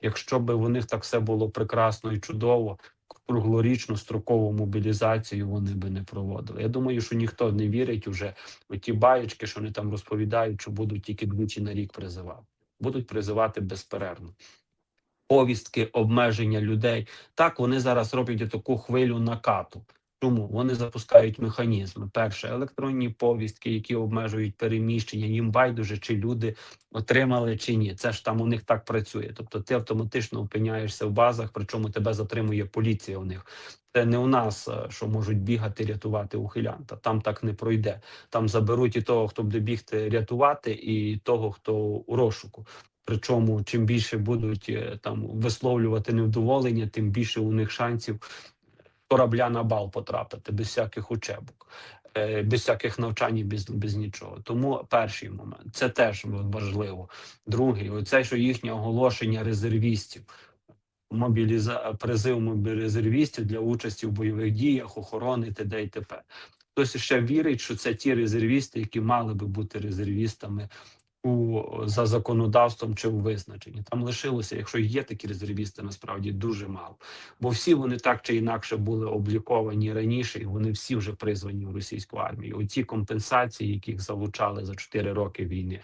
Якщо б у них так все було прекрасно і чудово, круглорічну строкову мобілізацію вони би не проводили. Я думаю, що ніхто не вірить уже у ті баєчки, що вони там розповідають, що будуть тільки двічі на рік призивати. Будуть призивати безперервно. Повістки, обмеження людей. Так, вони зараз роблять таку хвилю накату. Чому вони запускають механізми? Перше, електронні повістки, які обмежують переміщення. Їм байдуже, чи люди отримали чи ні. Це ж там у них так працює. Тобто, ти автоматично опиняєшся в базах, причому тебе затримує поліція. У них це не у нас, е, що можуть бігати, рятувати ухилянта. Там так не пройде. Там заберуть і того, хто буде бігти рятувати, і того, хто у розшуку. Причому, чим більше будуть е, там висловлювати невдоволення, тим більше у них шансів корабля на бал потрапити без всяких учебок, е, без всяких навчань, без, без нічого. Тому перший момент це теж важливо. Другий, оце що їхнє оголошення резервістів. Мобіліза призив резервістів для участі в бойових діях, охорони т.д. і т.п. Хтось ще вірить, що це ті резервісти, які мали би бути резервістами у за законодавством чи у визначенні. Там лишилося, якщо є такі резервісти, насправді дуже мало. Бо всі вони так чи інакше були обліковані раніше, і вони всі вже призвані в російську армію. Оці компенсації, яких залучали за 4 роки війни,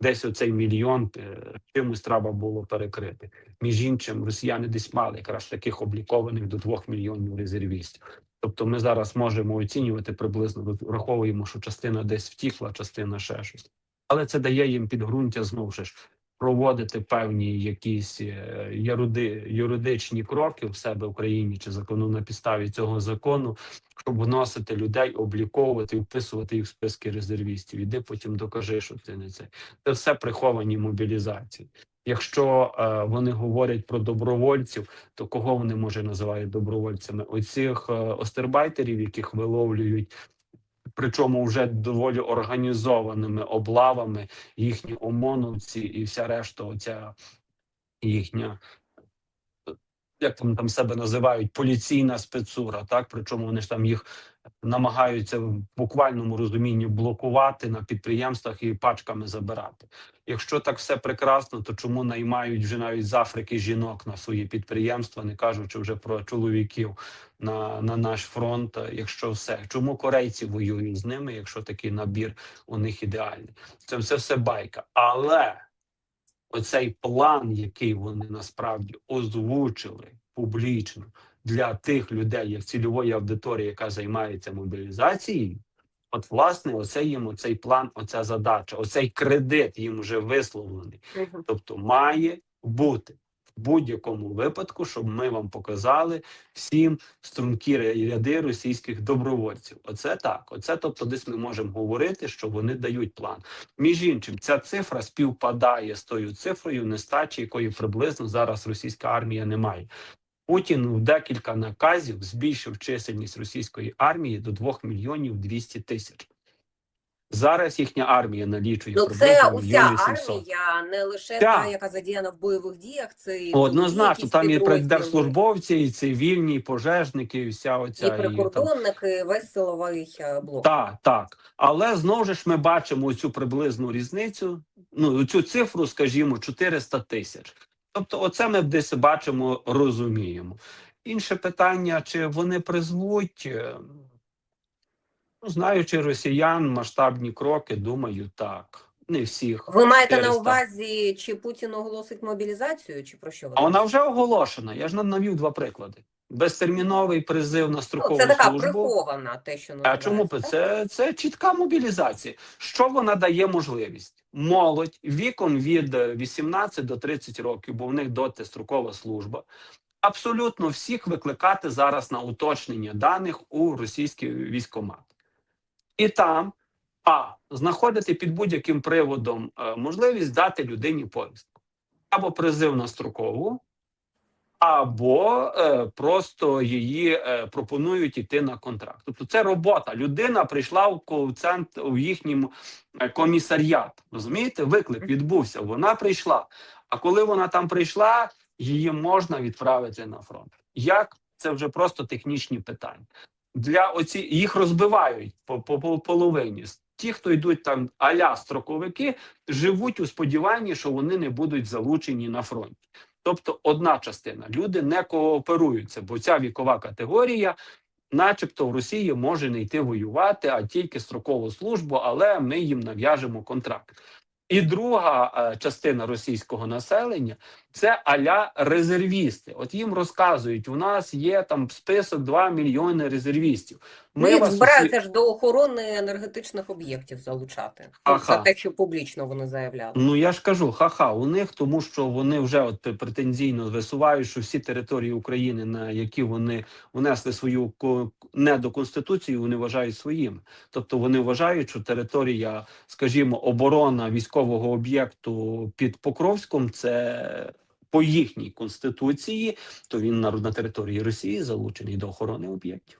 десь оцей мільйон е, чимось треба було перекрити. Між іншим, росіяни десь мали якраз таких облікованих до 2 мільйонів резервістів. Тобто ми зараз можемо оцінювати приблизно, враховуємо, що частина десь втікла, частина ще щось але це дає їм підґрунтя знову ж проводити певні якісь е, юриди, юридичні кроки в себе в країні чи закону на підставі цього закону, щоб вносити людей, обліковувати вписувати їх в списки резервістів. Іди потім докажи, що ти не це. Це все приховані мобілізації. Якщо е, вони говорять про добровольців, то кого вони може називають добровольцями? Оцих е, остербайтерів, яких виловлюють причому вже доволі організованими облавами їхні ОМОНовці і вся решта, оця їхня. Як там там себе називають поліційна спецура, так причому вони ж там їх намагаються в буквальному розумінні блокувати на підприємствах і пачками забирати. Якщо так все прекрасно, то чому наймають вже навіть з Африки жінок на свої підприємства, не кажучи вже про чоловіків на, на наш фронт, якщо все, чому корейці воюють з ними, якщо такий набір у них ідеальний? Це все все байка, але оцей план, який вони насправді озвучили публічно для тих людей, як цільової аудиторії, яка займається мобілізацією, от власне, оце їм оцей план, оця задача, оцей кредит їм вже висловлений. Тобто має бути будь-якому випадку, щоб ми вам показали всім стрункі ря- ряди російських добровольців. Оце так. Оце тобто, десь ми можемо говорити, що вони дають план. Між іншим, ця цифра співпадає з тою цифрою нестачі, якої приблизно зараз російська армія не має. Путін в декілька наказів збільшив чисельність російської армії до 2 мільйонів 200 тисяч. Зараз їхня армія налічує Ну, це уся мільйон 800. армія, не лише Так. та, яка задіяна в бойових діях. Це Однозначно, там і підрозділи, держслужбовці, і цивільні, і пожежники, і вся оця і і там прикордонники, весь силовий е, блок. Так, так. Але знову ж ми бачимо цю приблизну різницю, ну цю цифру, скажімо, 400 тисяч. Тобто, оце ми десь бачимо, розуміємо. Інше питання: чи вони призвуть, е, знаючи росіян, масштабні кроки, думаю, так. Не всіх. Ви маєте на увазі, чи Путін оголосить мобілізацію, чи про що ви? А вона вже оголошена. Я ж нам навів два приклади: безтерміновий призив на Ну, строкову це така службу. прихована, те, що А чому так? це, це чітка мобілізація? Що вона дає можливість? Молодь віком від е, 18 до 30 років, бо в них доти строкова служба. Абсолютно всіх викликати зараз на уточнення даних у російський військкомат. І там а знаходити під будь-яким приводом е, можливість дати людині повістку або призив на строкову, або е, просто її е, пропонують іти на контракт. Тобто це робота. Людина прийшла в ко- центр у їхнім е, комісаріат. Розумієте, виклик відбувся. Вона прийшла. А коли вона там прийшла, її можна відправити на фронт. Як це вже просто технічні питання? Для оці їх розбивають по, по, по половині. Ті, хто йдуть там аля строковики, живуть у сподіванні, що вони не будуть залучені на фронті. Тобто, одна частина люди не кооперуються, бо ця вікова категорія, начебто, в Росії може не йти воювати, а тільки строкову службу, але ми їм нав'яжемо контракт. І друга е, частина російського населення це аля резервісти. От їм розказують, у нас є там список 2 мільйони резервістів. Ну, їх усі- збираються ж до охорони енергетичних об'єктів залучати. Ага. Це те, що публічно вони заявляли. Ну я ж кажу, ха-ха, у них тому, що вони вже от претензійно висувають, що всі території України, на які вони внесли свою не до конституції, вони вважають своїми. Тобто вони вважають, що територія, скажімо, оборона військового об'єкту під Покровськом це. По їхній конституції, то він на, на території Росії залучений до охорони об'єктів.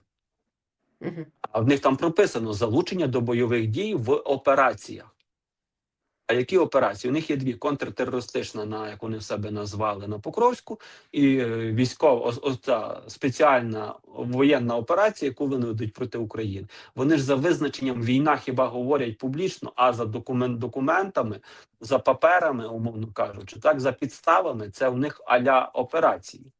А в них там прописано залучення до бойових дій в операціях. А які операції? У них є дві: контртерористична, на як вони себе назвали на Покровську, і е, військова ос- ось ця спеціальна воєнна операція, яку вони ведуть проти України. Вони ж за визначенням війна хіба говорять публічно, а за документ документами, за паперами, умовно кажучи, так за підставами, це у них аля операції.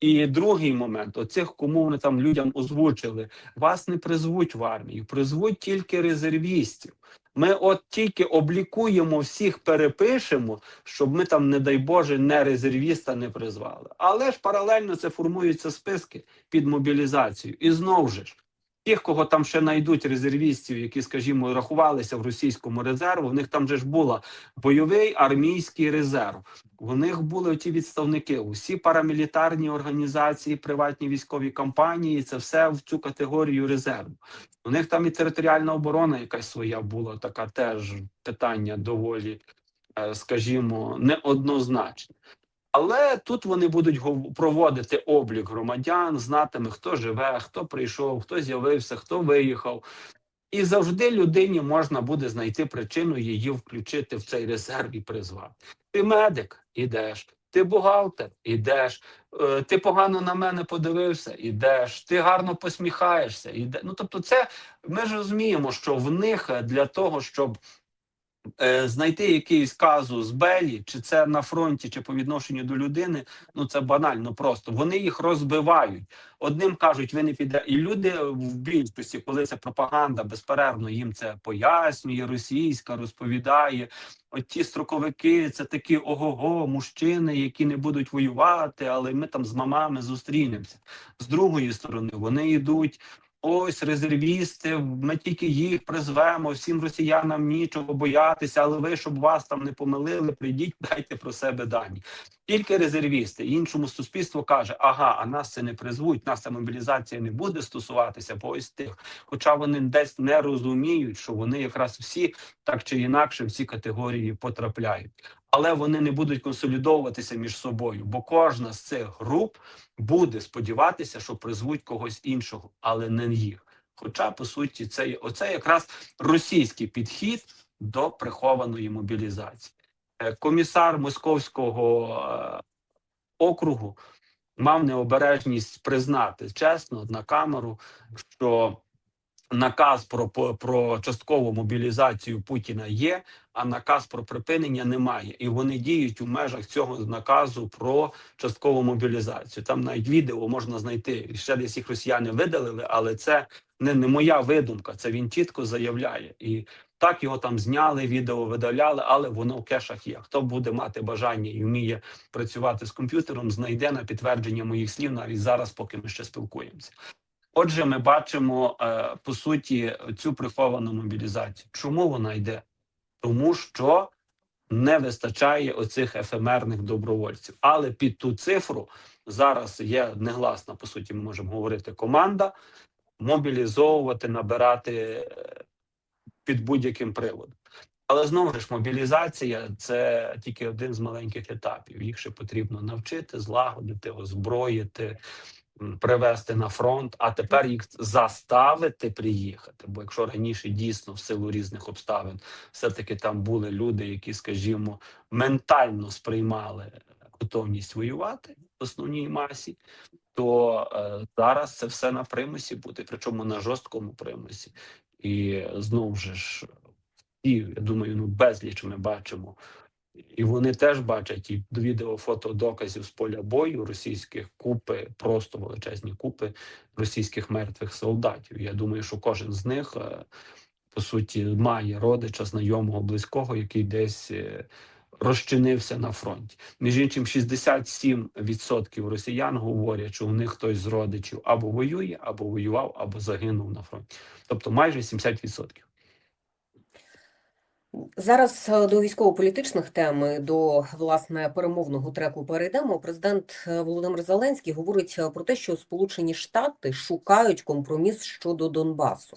І другий момент: оцих, кому вони там людям озвучили, вас не призвуть в армію, призвуть тільки резервістів. Ми от тільки облікуємо всіх, перепишемо, щоб ми там, не дай Боже, не резервіста не призвали. Але ж паралельно це формуються списки під мобілізацію. І знову ж. Тих, кого там ще знайдуть резервістів, які, скажімо, рахувалися в російському резерву, в них там же ж була бойовий армійський резерв. У них були ті відставники, усі парамілітарні організації, приватні військові компанії. Це все в цю категорію резерву. У них там і територіальна оборона якась своя була, така теж питання доволі, е, скажімо, неоднозначне. Але тут вони будуть проводити облік громадян, знатиме, хто живе, хто прийшов, хто з'явився, хто виїхав. І завжди людині можна буде знайти причину її включити в цей резерв і призвати. Ти медик, ідеш. Ти бухгалтер, ідеш. Е, Ти погано на мене подивився, ідеш. Ти гарно посміхаєшся, іде. Ну тобто, це ми ж розуміємо, що в них е, для того, щоб знайти якийсь казус белі, чи це на фронті, чи по відношенню до людини, ну це банально просто. Вони їх розбивають. Одним кажуть, ви не піде. І люди в більшості, коли це пропаганда, безперервно їм це пояснює, російська розповідає. От ті строковики, це такі ого-го, мужчини, які не будуть воювати, але ми там з мамами зустрінемося. З другої сторони, вони йдуть. Ось резервісти, ми тільки їх призвемо, всім росіянам нічого боятися, але ви, щоб вас там не помилили, прийдіть, дайте про себе дані. Тільки резервісти. Іншому суспільство каже, ага, а нас це не призвуть, нас ця мобілізація не буде стосуватися, бо ось тих. Хоча вони десь не розуміють, що вони якраз всі так чи інакше в ці категорії потрапляють. Але вони не будуть консолідовуватися між собою, бо кожна з цих груп буде сподіватися, що призвуть когось іншого, але не їх. Хоча, по суті, це оце якраз російський підхід до прихованої мобілізації. Е, Комісар Московського е, округу мав необережність признати чесно на камеру, що наказ про, про часткову мобілізацію Путіна є, а наказ про припинення немає. І вони діють у межах цього наказу про часткову мобілізацію. Там навіть відео можна знайти. Ще десь їх росіяни видалили, але це не, не моя видумка. Це він чітко заявляє. І так його там зняли, відео видаляли, але воно в кешах є. Хто буде мати бажання і вміє працювати з комп'ютером, знайде на підтвердження моїх слів навіть зараз, поки ми ще спілкуємося. Отже, ми бачимо е, по суті цю приховану мобілізацію. Чому вона йде? Тому що не вистачає оцих ефемерних добровольців. Але під ту цифру зараз є негласна, по суті, ми можемо говорити команда мобілізовувати, набирати е, під будь-яким приводом. Але знову ж мобілізація це тільки один з маленьких етапів. Їх ще потрібно навчити, злагодити, озброїти, привести на фронт, а тепер їх заставити приїхати. Бо якщо раніше дійсно в силу різних обставин все-таки там були люди, які, скажімо, ментально сприймали готовність воювати в основній масі, то е, зараз це все на примусі буде, причому на жорсткому примусі. І знову ж, і я думаю, ну безліч ми бачимо І вони теж бачать і відео, фото, доказів з поля бою російських купи, просто величезні купи російських мертвих солдатів. Я думаю, що кожен з них е, по суті має родича, знайомого, близького, який десь е, розчинився на фронті. Між іншим, 67% росіян говорять, що у них хтось з родичів або воює, або воював, або загинув на фронті. Тобто майже 70%. Зараз е, до військово-політичних тем до власне перемовного треку перейдемо. Президент е, Володимир Зеленський говорить е, про те, що Сполучені Штати шукають компроміс щодо Донбасу.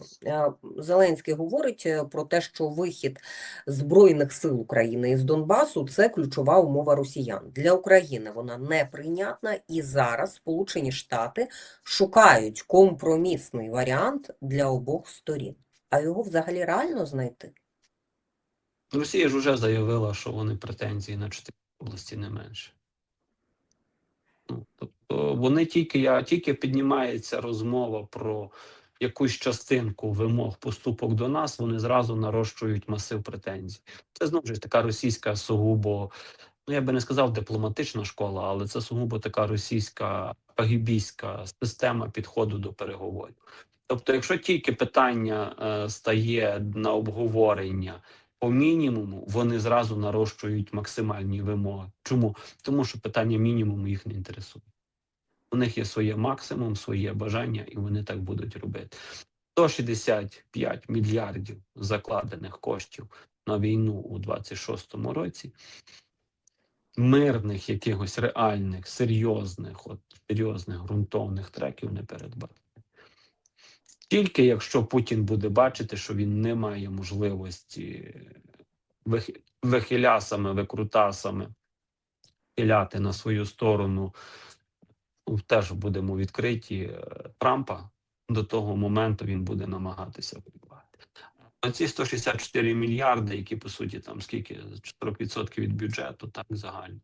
Зеленський говорить про те, що вихід збройних сил України із Донбасу це ключова умова росіян для України. Вона неприйнятна, і зараз Сполучені Штати шукають компромісний варіант для обох сторін. А його взагалі реально знайти? Росія ж вже заявила, що вони претензії на чотири області не менше. Ну, тобто вони тільки я тільки піднімається розмова про якусь частинку вимог поступок до нас, вони зразу нарощують масив претензій. Це знову ж така російська сугубо, ну я би не сказав дипломатична школа, але це сугубо така російська пагібійська система підходу до переговорів. Тобто, якщо тільки питання е, стає на обговорення по мінімуму, вони зразу нарощують максимальні вимоги. Чому? Тому що питання мінімуму їх не інтересує. У них є своє максимум, своє бажання, і вони так будуть робити. 165 мільярдів закладених коштів на війну у 26-му році. Мирних якихось реальних, серйозних, от серйозних ґрунтовних треків не передбачено. Тільки якщо Путін буде бачити, що він не має можливості вихилясами, викрутасами хиляти на свою сторону, ну, теж будемо відкриті е, Трампа, до того моменту він буде намагатися воювати. Оці 164 мільярди, які по суті там скільки 40% від бюджету, так загально.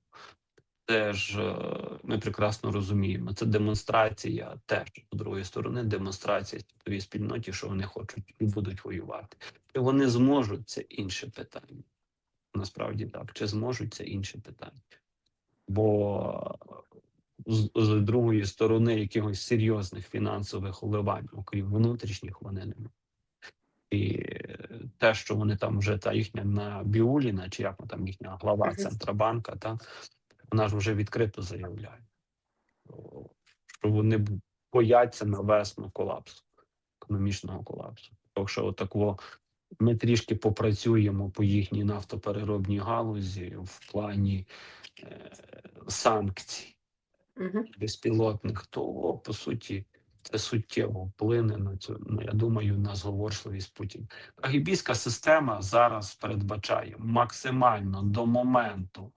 Теж е, ми прекрасно розуміємо. Це демонстрація теж з другої сторони, демонстрація світовій спільноті, що вони хочуть і будуть воювати. Чи вони зможуть, це інше питання. Насправді так, чи зможуть це інше питання. Бо з, з другої сторони якихось серйозних фінансових вливань, окрім внутрішніх, вони не мають. І е, те, що вони там вже та їхня на Біуліна, чи як там їхня глава. Центробанка, та вона ж вже відкрито заявляє, що вони бояться на весну колапсу, економічного колапсу. Тому що отако ми трішки попрацюємо по їхній нафтопереробній галузі в плані е, санкцій Угу. безпілотних, то по суті це суттєво вплине на цю. Ну я думаю, на зговоршливість Путіна. Кагібійська система зараз передбачає максимально до моменту,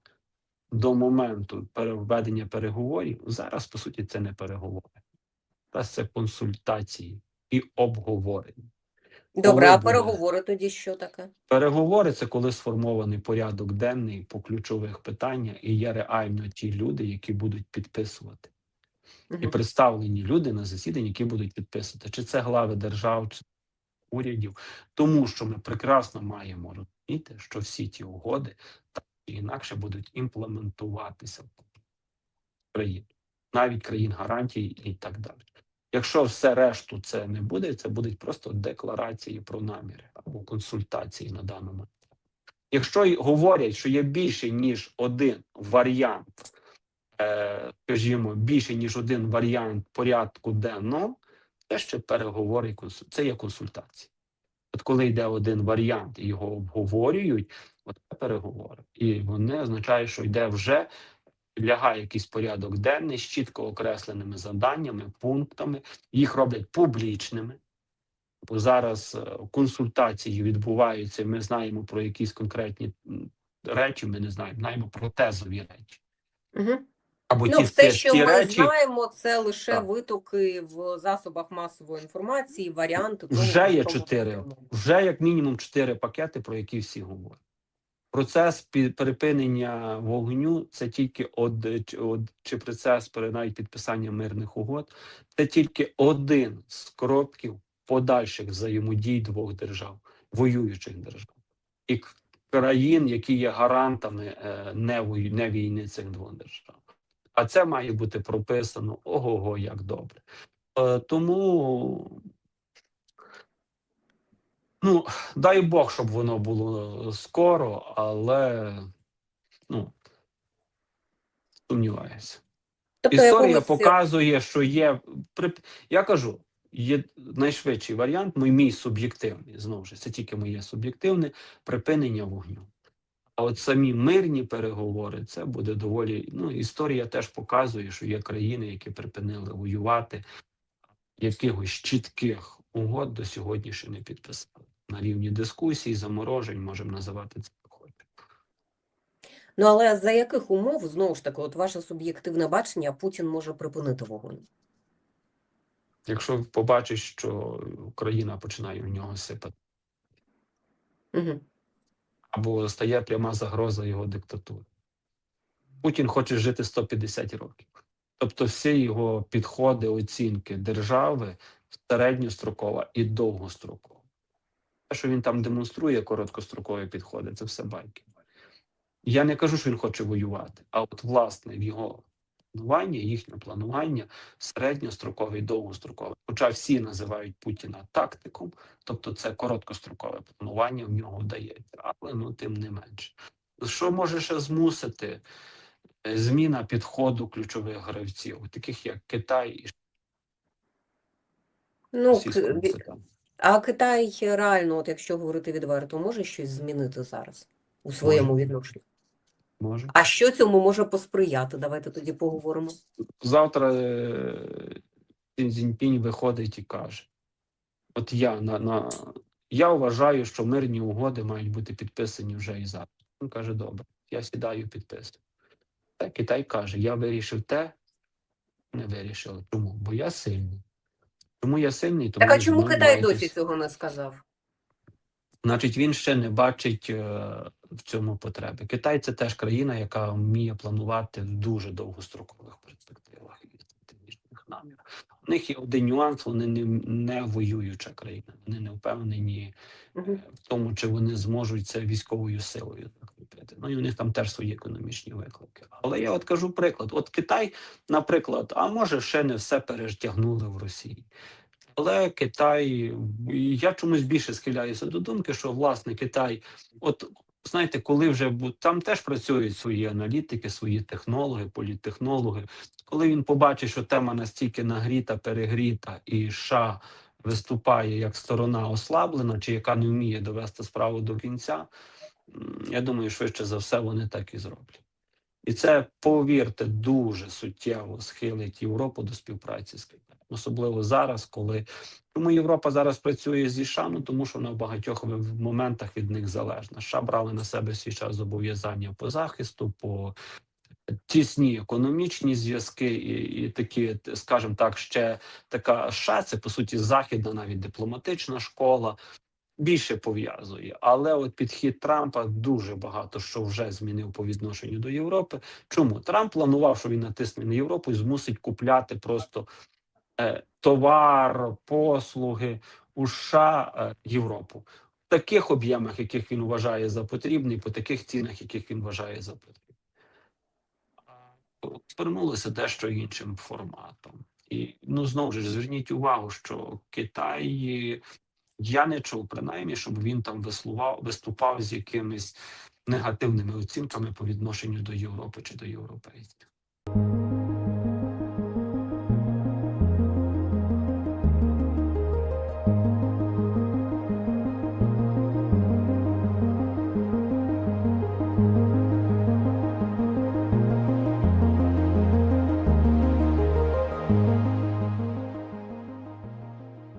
до моменту переведення переговорів. Зараз по суті це не переговори, зараз це консультації і обговорення. Добре, Коли а буде? переговори тоді що таке? Переговори це коли сформований порядок денний по ключових питаннях, і є реально ті люди, які будуть підписувати, і представлені люди на засіданні, які будуть підписувати, чи це глави держав, чи урядів, тому що ми прекрасно маємо розуміти, що всі ті угоди чи інакше будуть імплементуватися в країну, навіть країн гарантій і так далі. Якщо все решту це не буде, це будуть просто декларації про наміри або консультації на даному. Якщо говорять, що є більше ніж один варіант, е, скажімо, більше ніж один варіант порядку денного, це ще переговори, це є консультації. От коли йде один варіант і його обговорюють, от це переговори. І вони означають, що йде вже лягає якийсь порядок денний з чітко окресленими завданнями, пунктами, їх роблять публічними. Бо зараз е, консультації відбуваються, ми знаємо про якісь конкретні речі, ми не знаємо, знаємо про тезові речі. Угу. Або Ну, ті, все, ті, що ті ми речі, знаємо, це лише Так. витоки в засобах масової інформації, варіанти вже є чотири, вже як мінімум чотири пакети, про які всі говорять. Процес припинення вогню це тільки од, од- чи процес навіть підписання мирних угод. Це тільки один з кроків подальших взаємодій двох держав, воюючих держав. І країн, які є гарантами е, не, не війни цих двох держав. А це має бути прописано ого-го, як добре. Е, Тому, ну, дай Бог, щоб воно було скоро, але ну, сумніваюся. Тобто Історія якогось показує, що є я кажу, є найшвидший варіант, мій, мій суб'єктивний, знову ж це тільки моє суб'єктивне припинення вогню. А от самі мирні переговори, це буде доволі. Ну, історія теж показує, що є країни, які припинили воювати, якихось чітких угод до сьогодні ще не підписали. На рівні дискусій, заморожень, можемо називати це. Ну але за яких умов знову ж таки, от ваше суб'єктивне бачення, Путін може припинити вогонь? Якщо побачить, що Україна починає в нього сипати. Угу. або стає пряма загроза його диктатури. Путін хоче жити 150 років. Тобто, всі його підходи, оцінки держави середньострокова і довгострокова. Те, що він там демонструє короткострокові підходи, це все байки. Я не кажу, що він хоче воювати, а от власне в його планування, їхнє планування середньострокове і довгострокове. Хоча всі називають Путіна тактиком, тобто це короткострокове планування в нього вдається, але ну тим не менше. Що може ще змусити Е, зміна підходу ключових гравців, таких як Китай і Ну? А Китай реально, от якщо говорити відверто, може щось змінити зараз у своєму відношенні? Може. А що цьому може посприяти? Давайте тоді поговоримо. Завтра е, Сін Цзіньпінь виходить і каже: От я на, на я вважаю, що мирні угоди мають бути підписані вже і зараз. Він каже: добре, я сідаю підписую. Та Китай каже: Я вирішив те, не вирішив. Чому? Бо я сильний. Чому я сильний? Тому Так а чому Китай досі цього не сказав? Значить, він ще не бачить е, в цьому потреби. Китай це теж країна, яка вміє планувати в дуже довгострокових перспективах і стратегічних намірах. У них є один нюанс: вони не, не воююча країна. Вони не впевнені Мгм. в тому, чи вони зможуть це військовою силою закріпити. Ну і у них там теж свої економічні виклики. Але я от кажу приклад: от Китай, наприклад, а може ще не все перетягнули в Росії. Але Китай, я чомусь більше схиляюся до думки, що власне Китай, от знаєте, коли вже там теж працюють свої аналітики, свої технологи, політтехнологи. Коли він побачить, що тема настільки нагріта, перегріта, і США виступає як сторона ослаблена, чи яка не вміє довести справу до кінця, я думаю, швидше за все вони так і зроблять. І це, повірте, дуже суттєво схилить Європу до співпраці з Китаєм. Особливо зараз, коли тому Європа зараз працює зі США, ну тому що вона в багатьох моментах від них залежна. США брали на себе свій час зобов'язання по захисту, по тісні економічні зв'язки, і, і такі, скажімо так, ще така США, це по суті західна, навіть дипломатична школа. Більше пов'язує, але от підхід Трампа дуже багато що вже змінив по відношенню до Європи. Чому Трамп планував, що він натисне на Європу і змусить купляти просто товар, послуги у США е, Європу в таких об'ємах, яких він вважає за потрібне, і по таких цінах, яких він вважає за потрібне. Повернулося дещо іншим форматом. І ну знову ж зверніть увагу, що Китай я не чув принаймні, щоб він там вислував, виступав з якимись негативними оцінками по відношенню до Європи чи до європейців.